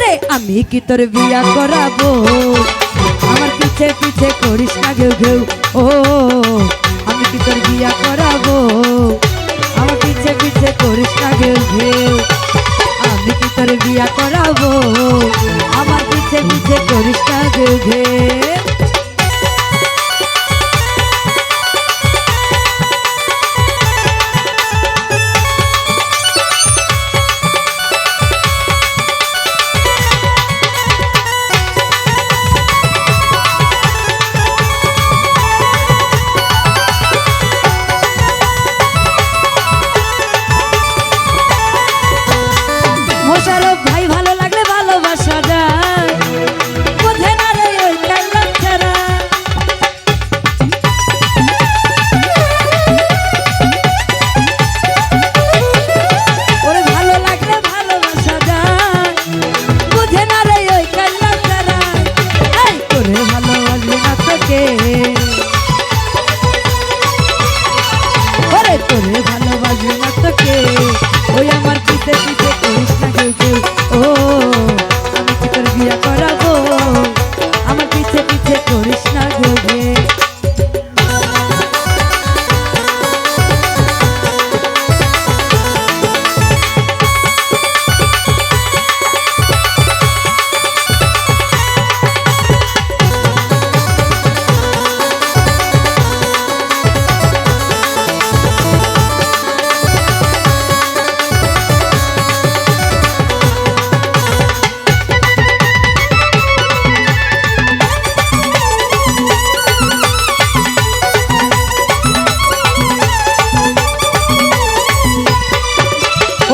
আরে আমি কি তোর বিয়া করাবো? আমার পিছে পিছে করিস না ঘেউ ঘেউ। ও, আমি কি তোর বিয়া করাবো? আমার পিছে পিছে করিস না ঘেউ ঘেউ। আমি কি তোর বিয়া করাবো? আমার পিছে পিছে করিস না ঘেউ ঘেউ। ভালোবাসবে না তোকে। ওই আমার পিছে পিছে করিস না কেউ কেউ।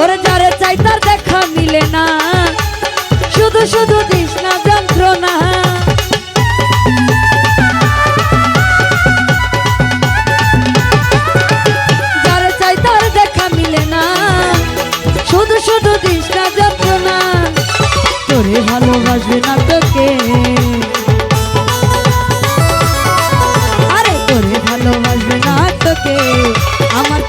ওরে যারে চাই তার দেখা মিলে না। শুধু শুধু দিস না যন্ত্রণা তার না। তোরে ভালোবাসবে না তোকে। আরে তোরে ভালোবাসবে না তোকে। আমার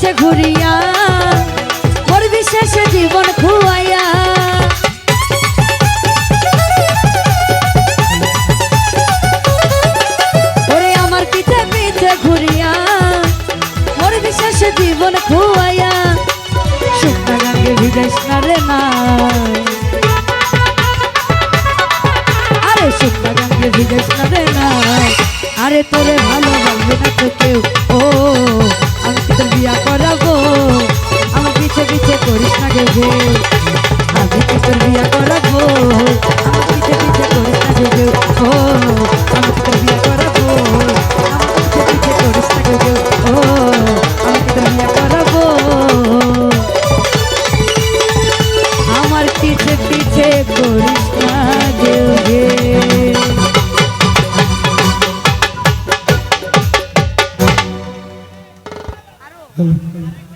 পিছে ঘুরিয়া, ওর বিশেষ জীবন খুয়াইয়া। ওরে আমার পিছে পিছে ঘুরিয়া, ওর বিশেষ জীবন খুয়াইয়া। শুকনা গাঙ্গে ভিজাইস না রে না আরে শুকনা গাঙ্গে ভিজাইস না রে না আরে তোরে ভালো লাগবে না তো কেউ। ও আমি কি তোর বিয়া করাবো আমার পিছে পিছে করিস না গে আমি কি তোর বিয়া করাবো আমার পিছে আমি বিয়া Mm-hmm.